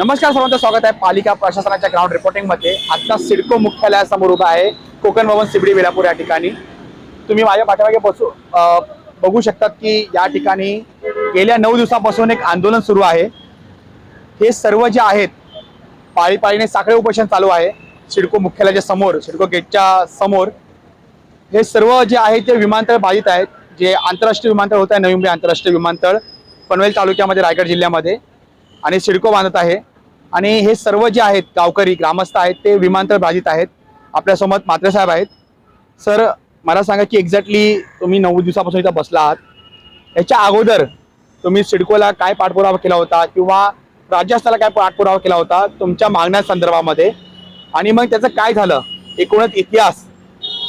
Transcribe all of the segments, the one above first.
नमस्कार सर्वांचं स्वागत आहे पालिका प्रशासनाच्या ग्राउंड रिपोर्टिंगमध्ये. आता सिडको मुख्यालयासमोर उभा आहे कोकण भवन सिबडी वेलापूर या ठिकाणी. तुम्ही माझ्या पाठीमागे बसू बघू शकतात की या ठिकाणी गेल्या नऊ दिवसापासून एक आंदोलन सुरू आहे. हे सर्व जे आहेत पाळीपाळीने साखळे उपोषण चालू आहे. सिडको मुख्यालयाच्या समोर सिडको गेटच्या समोर. हे सर्व जे आहे ते विमानतळ बाधित आहेत. जे आंतरराष्ट्रीय विमानतळ होत आहे नवी मुंबई आंतरराष्ट्रीय विमानतळ पनवेल तालुक्यामध्ये रायगड जिल्ह्यामध्ये. आणि सिडको बांधत आहे. आणि हे सर्व जे आहेत गावकरी ग्रामस्थ आहेत ते विमानतळ बाधित आहेत. आपल्यासोबत मात्रे साहेब आहेत. सर मला सांगा की एक्झॅक्टली तुम्ही नऊ दिवसापासून इथं बसला आहात. याच्या अगोदर तुम्ही सिडकोला काय पाठपुरावा केला होता किंवा राज्यस्थाला काय पाठपुरावा केला होता तुमच्या मागण्या संदर्भामध्ये? आणि मग त्याचं काय झालं? एकूणच इतिहास.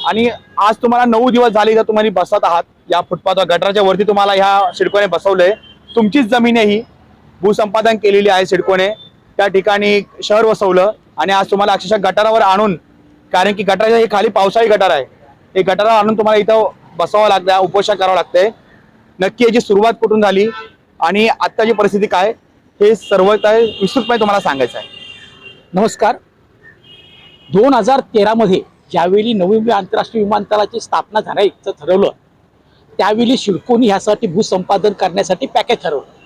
आणि आज तुम्हाला नऊ दिवस झाले तर तुम्हाला बसत आहात. या फुटपाथवर गटराच्या वरती तुम्हाला ह्या सिडकोने बसवलंय. तुमचीच जमीन आहे ही. भूसंपादन केलेली आहे सिडकोने. त्या ठिकाणी शहर वसवलं आणि आज तुम्हाला अक्षरशः गटारावर आणून कारण की गटाराच्या हे खाली पावसाळी गटार आहे. हे गटारावर आणून तुम्हाला इथं बसावं लागतं उपोषण करावं लागतंय. नक्की याची सुरुवात कुठून झाली आणि आत्ताची परिस्थिती काय हे सर्व काय विस्तृतपणे तुम्हाला सांगायचं आहे. नमस्कार. दोन हजार तेरामध्ये ज्यावेळी नवी आंतरराष्ट्रीय विमानतळाची स्थापना झाल्याचं ठरवलं त्यावेळी शिडकोनी ह्यासाठी भूसंपादन करण्यासाठी पॅकेज ठरवलं.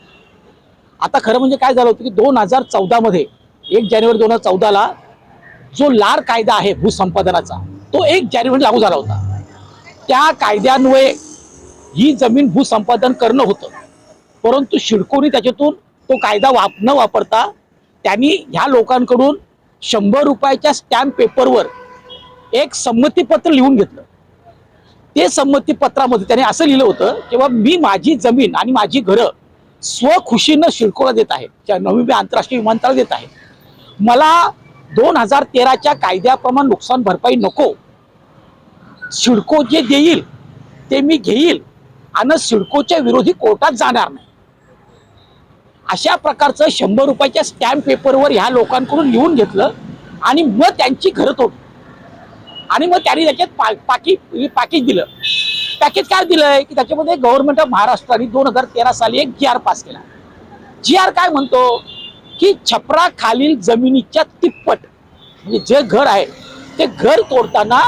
आता खरं म्हणजे काय झालं होतं की दोन हजार चौदामध्ये एक जानेवारी दोन हजार चौदाला जो लार कायदा आहे भूसंपादनाचा तो एक जानेवारी लागू झाला होता. त्या कायद्यान्वये ही जमीन भूसंपादन करणं होतं. परंतु शिडकोनी त्याच्यातून तो कायदा वाप न वापरता त्यांनी ह्या लोकांकडून शंभर रुपयाच्या स्टॅम्प पेपरवर एक संमतीपत्र लिहून घेतलं. ते संमतीपत्रामध्ये त्याने असं लिहिलं होतं किंवा मी माझी जमीन आणि माझी घरं स्वखुशीनं शिडकोला देत आहे. त्या नवी आंतरराष्ट्रीय विमानतळ देत आहे. मला दोन हजार तेराच्या कायद्याप्रमाणे नुकसान भरपाई नको. सिडको जे देईल ते मी घेईल आणि सिडकोच्या विरोधी कोर्टात जाणार नाही. अशा प्रकारचं शंभर रुपयाच्या स्टॅम्प पेपरवर ह्या लोकांकडून लिहून घेतलं आणि मग त्यांची घरं तोडली. आणि मग त्यांनी त्याच्यात पा पाकी पॅकेज दिलं. पॅकेज काय दिलंय? की त्याच्यामध्ये गव्हर्नमेंट ऑफ महाराष्ट्राने दोन हजार तेरा साली एक जी आर पास केला. जी आर काय म्हणतो? की छपरा खालील जमिनीच्या तिप्पट म्हणजे जे घर आहे ते घर तोडताना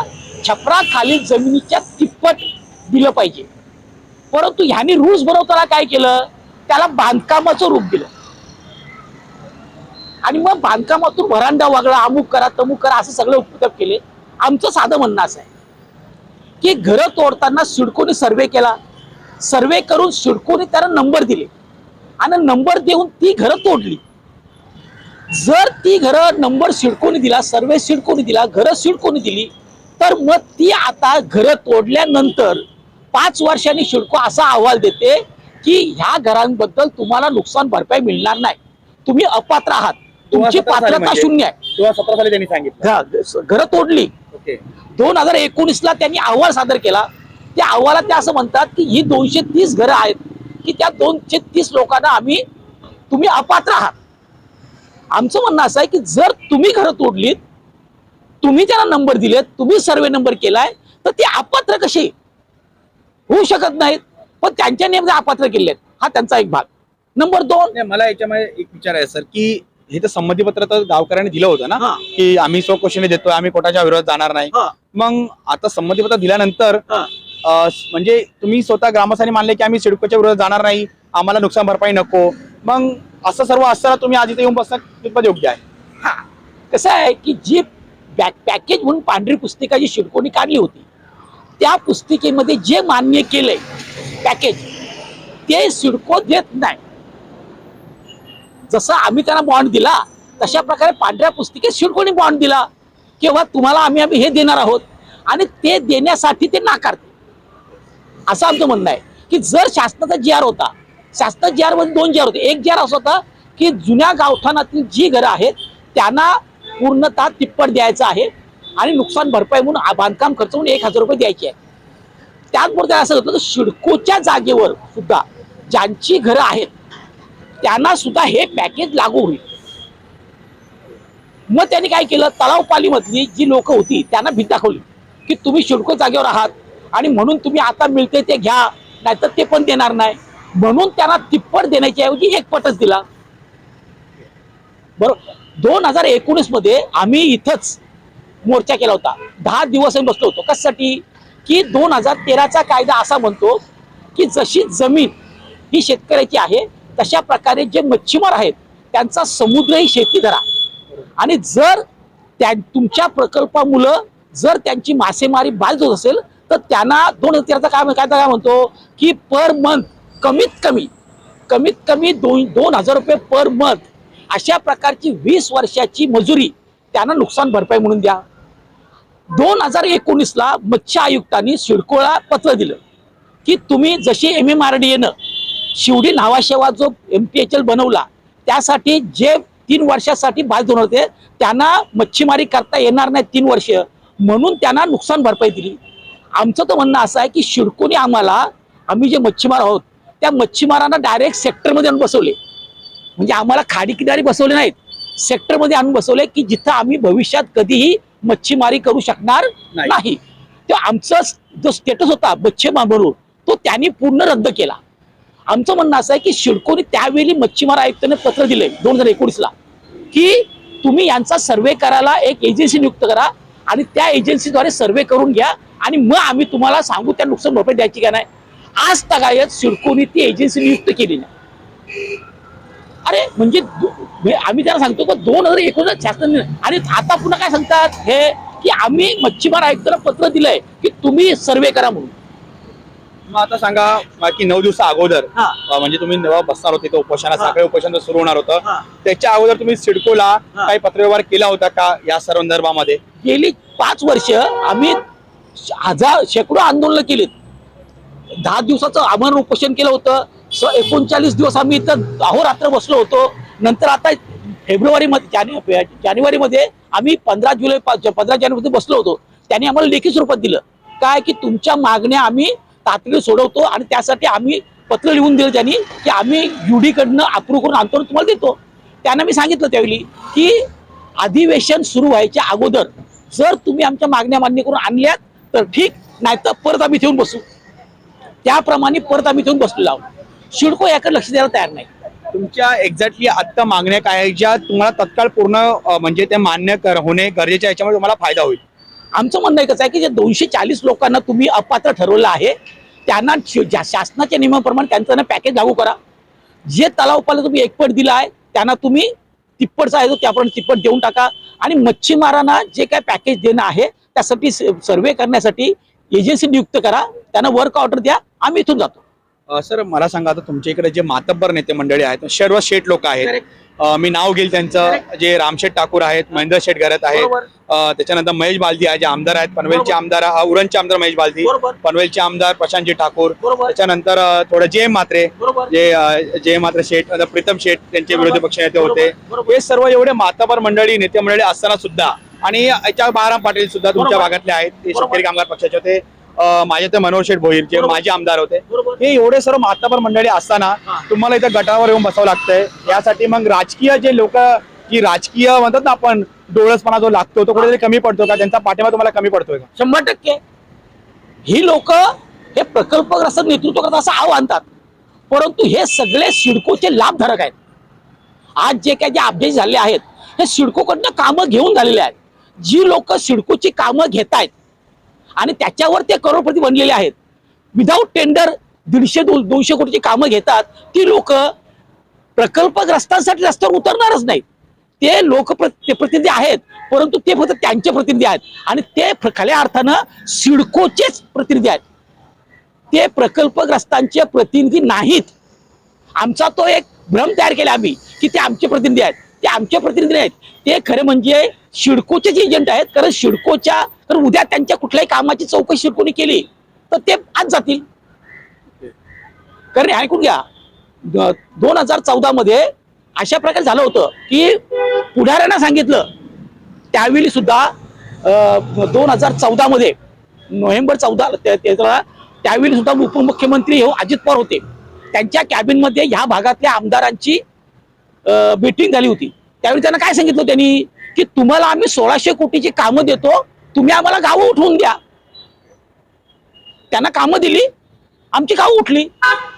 छपरा खालील जमिनीच्या तिप्पट दिलं पाहिजे. परंतु ह्याने रूल्स बनवताना काय केलं? त्याला बांधकामाचं रूप दिलं. आणि मग बांधकामातून व्हरांडा वागळा अमुक करा तमुक करा असं सगळं उपक्रम केले. आमचं साधं म्हणणं असं आहे. की घरं तोडताना सिडकोने सर्वे केला. सर्वे करून सिडकोने त्याला नंबर दिले. आणि नंबर देऊन ती घरं तोडली. जर ती घरं नंबर सिडकोने दिला सर्वे सिडकोने दिला घरं सिडकोने दिली तर मग ती आता घरं तोडल्यानंतर पाच वर्षांनी सिडको असा अहवाल देते की ह्या घरांबद्दल तुम्हाला नुकसान भरपाई मिळणार नाही. तुम्ही अपात्र आहात. तुमची 2017 साली पात्रता म्हणजे? शून्य आहे. घरं तोडली. ओके दोन हजार एकोणीसला त्यांनी अहवाल सादर केला. त्या अहवालात ते असं म्हणतात की ही दोनशे तीस घरं आहेत की त्या दोनशे तीस लोकांना आम्ही तुम्ही अपात्र आहात. आमचं म्हणणं असं आहे की जर तुम्ही घरं तोडलीत तुम्ही त्यांना नंबर दिलेत तुम्ही सर्वे नंबर केलाय तर ते अपात्र कसे? होऊ शकत नाहीत. पण त्यांच्या नियम अपात्र केले आहेत हा त्यांचा एक भाग. नंबर दोन. मला याच्यामध्ये एक विचार आहे सर की हे तर संमतीपत्र तर गावकऱ्यांनी दिलं होतं ना हा. की आम्ही स्वकोशीने देतोय आम्ही कोर्टाच्या विरोधात जाणार नाही हा. मग आता संमतीपत्र दिल्यानंतर हा. अं, म्हणजे तुम्ही स्वतः ग्रामस्थांनी मानले की आम्ही सिडकोच्या विरोधात जाणार नाही आम्हाला नुकसान भरपाई नको मग असं सर्व असताना तुम्ही आज इथे येऊन बसणं कितपत योग्य आहे हा कसं आहे की जी पॅ पॅकेज म्हणून पांढरी पुस्तिका जी शिडकोनी काढली होती त्या पुस्तिकेमध्ये जे मान्य केलंय पॅकेज ते सिडको देत नाही जसं आम्ही त्यांना बॉन्ड दिला तशा प्रकारे पांढऱ्या पुस्तिकेत सिडकोनी बॉन्ड दिला? किंवा तुम्हाला आम्ही आम्ही हे देणार आहोत? आणि ते देण्यासाठी ते नाकारते. असं आमचं म्हणणं आहे. की जर शासनाचा जी आर होता शासनाचा जी आरमध्ये दोन जी आर होते. एक जी आर असं होता की जुन्या गावठाणातील जी घरं आहेत त्यांना पूर्णतः तिप्पट द्यायचं आहे आणि नुकसान भरपाई म्हणून बांधकाम खर्च म्हणून एक हजार रुपये द्यायचे आहे त्याचबरोबर असं होतं की शिडकोच्या जागेवर सुद्धा ज्यांची घरं आहेत त्यांना सुद्धा हे पॅकेज लागू होईल. मग त्यांनी काय केलं? तलावपालीमधली जी लोक होती त्यांना भीत दाखवली की तुम्ही शुल्क जागेवर आहात आणि म्हणून तुम्ही आता मिळते ते घ्या नाहीतर ते पण देणार नाही. म्हणून त्यांना तिप्पट देण्याच्या ऐवजी एक पटच दिला. बरोबर दोन हजार एकोणीसमध्ये आम्ही इथंच मोर्चा केला होता. दहा दिवस आम्ही बसलो होतो. कशासाठी? की दोन हजार तेराचा कायदा असा म्हणतो की जशी जमीन ही शेतकऱ्याची आहे तशा प्रकारे जे मच्छीमार आहेत त्यांचा समुद्र ही शेती धरा. आणि जर त्या तुमच्या प्रकल्पामुळं जर त्यांची मासेमारी बाधित होत असेल तर त्यांना दोन हजारचा काय काय काय म्हणतो? की पर मंथ कमीत कमी कमीत कमी दोन दोन हजार रुपये पर मंथ अशा प्रकारची वीस वर्षाची मजुरी त्यांना नुकसान भरपाई म्हणून द्या. दोन हजार एकोणीसला मत्स्य आयुक्तांनी सिडकोला पत्र दिलं की तुम्ही जशी एम एम आर डी एनं शिवडी नावाशेवा जो एम पी एच एल बनवला त्यासाठी जे तीन वर्षासाठी बाधित होणार होते त्यांना मच्छीमारी करता येणार नाही तीन वर्ष. म्हणून त्यांना नुकसान भरपाई दिली. आमचं तर म्हणणं असं आहे की शिडकोने आम्हाला आम्ही जे मच्छीमार आहोत त्या मच्छीमारांना डायरेक्ट सेक्टरमध्ये आणून बसवले. म्हणजे आम्हाला खाडी किनारी बसवले नाहीत. सेक्टरमध्ये आणून बसवले की जिथं आम्ही भविष्यात कधीही मच्छीमारी करू शकणार नाही. नाही. तो आमचा जो स्टेटस होता मच्छीमार म्हणून तो त्यांनी पूर्ण रद्द केला. आमचं म्हणणं असं आहे की शिडकोने त्यावेळी मच्छीमार आयुक्ताने पत्र दिले दोन हजार एकोणीसला की तुम्ही यांचा सर्वे करायला एक एजन्सी नियुक्त करा आणि त्या एजन्सीद्वारे सर्वे करून घ्या आणि मग आम्ही तुम्हाला सांगू त्या नुकसान भरपाई द्यायची का नाही. आज तगायत सिडकोने ती एजन्सी नियुक्त केली नाही. अरे म्हणजे, म्हणजे आम्ही त्यांना सांगतो की दोन हजार एकोणीस शासनाने आणि आता पुन्हा काय सांगतात? हे की आम्ही मच्छीमार आयुक्ताला पत्र दिलंय की तुम्ही सर्वे करा म्हणून. मग आता सांगा अं, की नऊ दिवसा अगोदर. अं, म्हणजे तुम्ही जेव्हा बसणार होते तो उपोषणा हा. सकाळी उपोषण सुरू होणार होतं हा. त्याच्या अगोदर तुम्ही सिडकोला हा. काही पत्रव्यवहार केला होता का या संदर्भामध्ये गेली पाच वर्ष आम्ही हजार शेकडो आंदोलन केलीत दहा दिवसाचं आमरण उपोषण केलं होतं स एकोणचाळीस दिवस आम्ही इथं अहोरात्र बसलो होतो नंतर आता फेब्रुवारी मध्ये जाने जानेवारीमध्ये आम्ही पंधरा जुलै पंधरा जानेवारीमध्ये बसलो होतो त्यांनी आम्हाला लेखी स्वरूपात दिलं काय की तुमच्या मागण्या आम्ही तातडीने सोडवतो आणि त्यासाठी आम्ही पत्र लिहून दिलं त्यांनी की आम्ही युडीकडनं अप्रूव्ह करून आणतो तुम्हाला देतो. त्यांना मी सांगितलं त्यावेळी की अधिवेशन सुरू व्हायच्या अगोदर जर तुम्ही आमच्या मागण्या मान्य करून आणल्यात तर ठीक नाही तर परत आम्ही ठेवून बसू. त्याप्रमाणे परत आम्ही ठेवून बसलेलो आहोत. शिडको याकडे लक्ष द्यायला तयार नाही. तुमच्या एक्झॅक्टली आत्ता मागण्या काय ज्या तुम्हाला तत्काळ पूर्ण म्हणजे ते मान्य कर होणे गरजेचे याच्यामुळे तुम्हाला फायदा होईल. आमचं म्हणणं एकच आहे की जे दोनशे चाळीस लोकांना तुम्ही अपात्र ठरवलं आहे त्यांना ज्या शासनाच्या नियमाप्रमाणे त्यांचं पॅकेज लागू करा. जे तलावपाला तुम्ही एकपट दिला आहे त्यांना तुम्ही तिप्पटचा आहे तो त्याप्रमाणे तिप्पट देऊन टाका. आणि मच्छीमारांना जे काय पॅकेज देणं आहे त्यासाठी सर्वे करण्यासाठी एजन्सी नियुक्त करा. त्यांना वर्क ऑर्डर द्या. आम्ही इथून जातो. सर मला सांगा आता तुमच्या इकडे जे मातब्बर नेते मंडळी आहेत सर्व शेठ लोक आहेत. मी नाव घेईल त्यांचं जे रामशेठ ठाकूर आहेत महेंद्र शेठ घरात आहेत त्याच्यानंतर महेश बालदी आहे जे आमदार आहेत पनवेलचे. आमदार उरणचे आमदार महेश बालदी. पनवेलचे आमदार प्रशांतजी ठाकूर. त्याच्यानंतर थोडं जय मात्रे. जे जय मात्रे शेठ प्रीतम शेठ त्यांचे. विरोधी पक्ष नेते होते. हे सर्व एवढे माताबर मंडळी नेते मंडळी असताना सुद्धा आणि याच्या बाराम पाटील सुद्धा तुमच्या. भागातले आहेत ते. शेतकरी कामगार पक्षाचे होते माझे ते मनोहर शेठ भोईर जे. माजी आमदार होते. हे एवढे सर्व माताबर मंडळी असताना. तुम्हाला इथं गटावर येऊन बसावं लागतंय. यासाठी मग राजकीय जे लोक की राजकीय म्हणतात ना आपण डोळसपणा जो लागतो तो कुठेतरी कमी पडतो का? त्यांचा पाठिंबा तुम्हाला कमी पडतोय का? शंभर टक्के. ही लोक हे प्रकल्पग्रस्त नेतृत्व करतात असं आव आणतात. परंतु हे सगळे सिडकोचे लाभधारक आहेत. आज जे काही जे अपडेट झाले आहेत हे सिडकोकडनं कामं घेऊन झालेले आहेत. जी लोक सिडकोची कामं घेत आहेत आणि त्याच्यावर ते करोडपती बनलेले आहेत. विदाऊट टेंडर दीडशे दो दोनशे कोटीची कामं घेतात. ती लोक प्रकल्पग्रस्तांसाठी रस्त्यावर उतरणारच नाहीत. ते लोक प्रतिनिधी आहेत परंतु ते फक्त त्यांचे प्रतिनिधी आहेत. आणि ते खऱ्या अर्थानं सिडकोचेच प्रतिनिधी आहेत. ते प्रकल्पग्रस्तांचे प्रतिनिधी नाहीत. आमचा तो एक भ्रम तयार केला आम्ही की ते आमचे प्रतिनिधी आहेत. ते आमचे प्रतिनिधी नाहीत. ते खरे म्हणजे शिडकोचे एजंट आहेत. कारण शिडकोच्या तर उद्या त्यांच्या कुठल्याही कामाची चौकशी कोणी केली तर ते आज जातील. कारण ऐकून घ्या दोन हजार चौदा मध्ये अशा प्रकारे झालं होतं की पुढाऱ्यांना सांगितलं. त्यावेळी सुद्धा दोन हजार चौदा मध्ये नोव्हेंबर चौदा त्यावेळी सुद्धा उपमुख्यमंत्री हे अजित पवार होते. त्यांच्या कॅबिनमध्ये ह्या भागातल्या आमदारांची मीटिंग झाली होती. त्यावेळी त्यांना काय सांगितलं त्यांनी? की तुम्हाला आम्ही सोळाशे कोटीची कामं देतो तुम्ही आम्हाला गावं उठवून द्या. त्यांना कामं दिली आमची गावं उठली.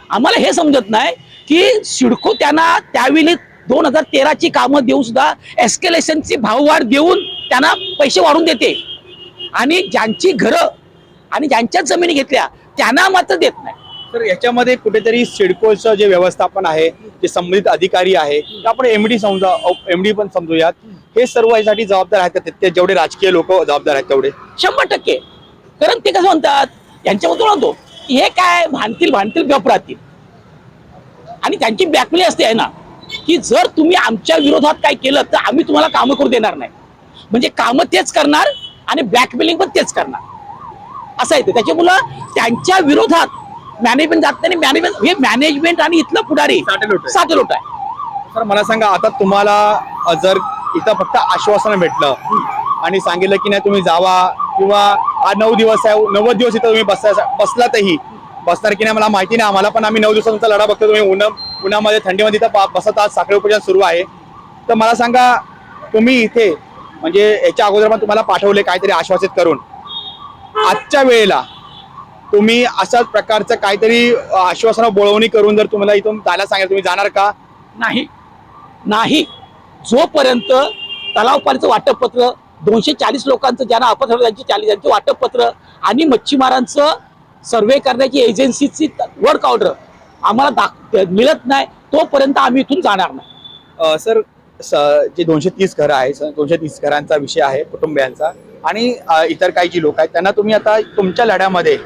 आम्हाला हे समजत नाही की सिडको त्यांना त्यावेळी दोन हजार तेराची कामं देऊन सुद्धा एस्केलेशनची भाववाढ देऊन त्यांना पैसे वाढून देते. आणि ज्यांची घरं आणि ज्यांच्या जमिनी घेतल्या त्यांना मात्र देत नाही. तर याच्यामध्ये कुठेतरी सिडकोचं जे व्यवस्थापन आहे जे संबंधित अधिकारी आहे आपण आपण एमडी समजा एमडी पण समजूयात. हे सर्व यासाठी जबाबदार आहेत ते- जेवढे राजकीय लोक जबाबदार आहेत तेवढे. शंभर टक्के. कारण ते कसं म्हणतात यांच्यामधून म्हणतो हे काय भांडतील भांडतील गप राहतील आणि त्यांची बॅकमेली असते आहे ना की जर तुम्ही आमच्या विरोधात काय केलं तर आम्ही तुम्हाला कामं करू देणार नाही. म्हणजे कामं तेच करणार आणि ब्लॅकमेलिंग पण तेच करणार. असं आहे ते. त्याच्यामुळं त्यांच्या विरोधात मॅनेजमेंट जात नाही मॅनेजमेंट हे मॅनेजमेंट आणि इथलं पुढारी आहे. साटेलोट आहे. तर मला सांगा आता तुम्हाला जर इथं फक्त आश्वासन भेटलं आणि सांगितलं की नाही तुम्ही जावा किंवा आज नऊ दिवस आहे नव्वद दिवस इथं तुम्ही बसा बसलातही. बसणार की नाही मला माहिती नाही. आम्हाला पण आम्ही नऊ दिवसांचा लढा बघतो. तुम्ही उन्हा उन्हामध्ये थंडीमध्ये इथं बसत आहात. साखळी उपोषण सुरू आहे. तर मला सांगा तुम्ही इथे म्हणजे याच्या अगोदर पण तुम्हाला पाठवले काहीतरी आश्वासित करून. आजच्या वेळेला तुम्ही अशाच प्रकारचं काहीतरी आश्वासन बोळवणी करून जर तुम्हाला इथून जायला सांगितलं तुम्ही जाणार का? नाही. नाही. जोपर्यंत तलाव पाण्याचं वाटपपत्र दोनशे चाळीस लोकांचं ज्यांना झालं त्यांची चाळीस त्यांचं वाटपपत्र आणि मच्छीमारांचं सर्वे करण्याची एजन्सीची वर्क ऑर्डर आम्हाला दाख मिळत नाही तोपर्यंत आम्ही इथून जाणार नाही. सर स- जे दोनशे तीस घरं आहे दोनशे तीस घरांचा विषय आहे कुटुंबियांचा आणि इतर काही जी लोक आहेत त्यांना तुम्ही आता तुमच्या लढ्यामध्ये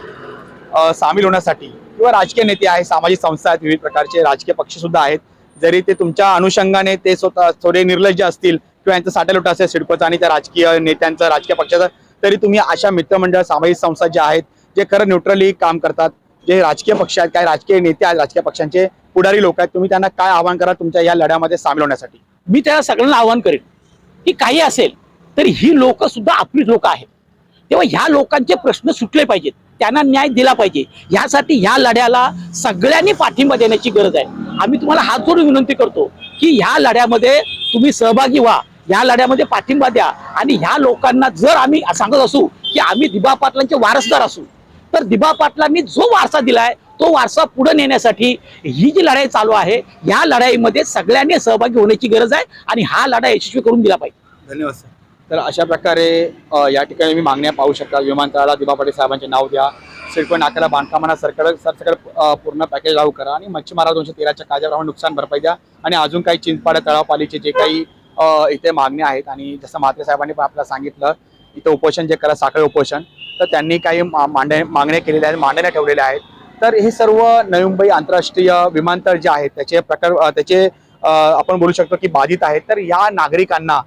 सामील होण्यासाठी किंवा राजकीय नेते आहेत सामाजिक संस्था आहेत विविध प्रकारचे राजकीय पक्ष सुद्धा आहेत. जरी ते तुमच्या अनुषंगाने ते स्वतः थोडे निर्लज्ज असतील किंवा यांचं साटेलोट असेल सिडकोचा आणि त्या राजकीय नेत्यांचा राजकीय पक्षाचा तरी तुम्ही अशा मित्रमंडळ सामाजिक संस्था ज्या आहेत जे खरं न्यूट्रली काम करतात जे राजकीय पक्ष आहेत काय राजकीय नेते आहेत राजकीय पक्षांचे पुढारी लोक आहेत तुम्ही त्यांना काय आवाहन करा तुमच्या या लढ्यामध्ये सामील होण्यासाठी? मी त्याला सगळ्यांना आवाहन करेन की काही असेल तर ही लोक सुद्धा आपलीच लोक आहेत. तेव्हा ह्या लोकांचे प्रश्न सुटले पाहिजेत. त्यांना न्याय दिला पाहिजे. ह्यासाठी ह्या लढ्याला सगळ्यांनी पाठिंबा देण्याची गरज आहे. आम्ही तुम्हाला हात जोडून विनंती करतो की ह्या लढ्यामध्ये तुम्ही सहभागी व्हा. ह्या लढ्यामध्ये पाठिंबा द्या. आणि ह्या लोकांना जर आम्ही सांगत असू की आम्ही दिबा पाटलांचे वारसदार असू तर दिबा पाटलांनी जो वारसा दिलाय तो वारसा पुढे नेण्यासाठी ही जी लढाई चालू आहे या लढाईमध्ये सगळ्यांनी सहभागी होण्याची गरज आहे आणि हा लढा यशस्वी करून दिला पाहिजे. धन्यवाद सर. तर अशा प्रकारे या ठिकाणी मी मागण्या पाहू शकता. विमानतळाला दिबा पाटील साहेबांचे नाव द्या. सिडको नाक्याला बांधकामांना सरकार सरसकट पूर्ण पॅकेज लागू करा आणि मच्छीमारा दोनशे तेराच्या कायद्याप्रमाणे नुकसान भरपाई द्या. आणि अजून काही चिंचपाड्या तळावपालीचे जे काही इथे मागण्या आहेत आणि जसं म्हात्रे साहेबांनी पण आपल्याला सांगितलं इथं उपोषण जे करा साखळी उपोषण तर त्यांनी काही मा- मांडण्या मागण्या केलेल्या आहेत मांडण्या ठेवलेल्या आहेत. तर हे सर्व नवी मुंबई आंतरराष्ट्रीय विमानतळ जे आहेत त्याचे प्रकार त्याचे आपण बोलू शकतो की बाधित आहेत. तर या नागरिकांना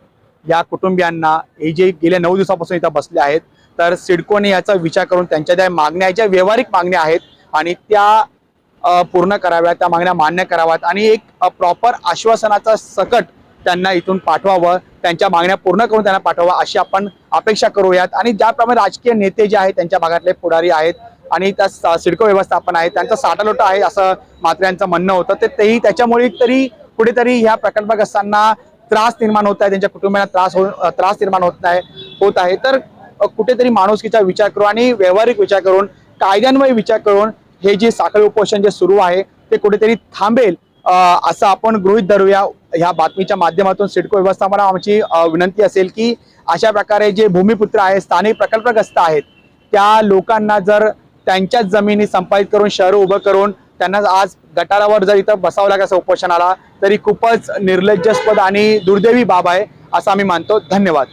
या कुटुंबियांना हे जे गेल्या नऊ दिवसापासून इथं बसले आहेत तर सिडकोने याचा विचार करून त्यांच्या ज्या मागण्या ज्या व्यावहारिक मागण्या आहेत आणि त्या पूर्ण कराव्यात त्या मागण्या मान्य कराव्यात आणि एक प्रॉपर आश्वासनाचा सकट त्यांना इथून पाठवावं त्यांच्या मागण्या पूर्ण करून त्यांना पाठवावं अशी आपण अपेक्षा करूयात. आणि ज्याप्रमाणे राजकीय नेते जे आहेत त्यांच्या भागातले पुढारी आहेत आणि त्या सिडको व्यवस्थापन आहे त्यांचं साटालोट आहे असं मात्र यांचं म्हणणं होतं ते तेही त्याच्यामुळे तरी कुठेतरी ह्या प्रकल्पग्रस्तांना त्रास निर्माण होत आहे त्यांच्या कुटुंबियांना त्रास हो त्रास निर्माण होत आहे होत आहे. तर कुठेतरी माणुसकीचा विचार करून आणि व्यावहारिक विचार करून कायद्यान्वये विचार करून हे जे साखळी उपोषण जे सुरू आहे ते कुठेतरी थांबेल असं आपण गृहित धरूया. ह्या बातमीच्या माध्यमातून सिडको व्यवस्थापना आमची विनंती असेल की अशा प्रकारे जे भूमिपुत्र आहेत स्थानिक प्रकल्पग्रस्त आहेत त्या लोकांना जर त्यांच्याच जमिनी संपादित करून शहरं उभं करून त्यांना आज गटारावर जर इथं बसावं लागेल असं उपोषणाला तरी खूपच निर्लज्जस्पद आणि दुर्दैवी बाब आहे असं आम्ही मानतो. धन्यवाद.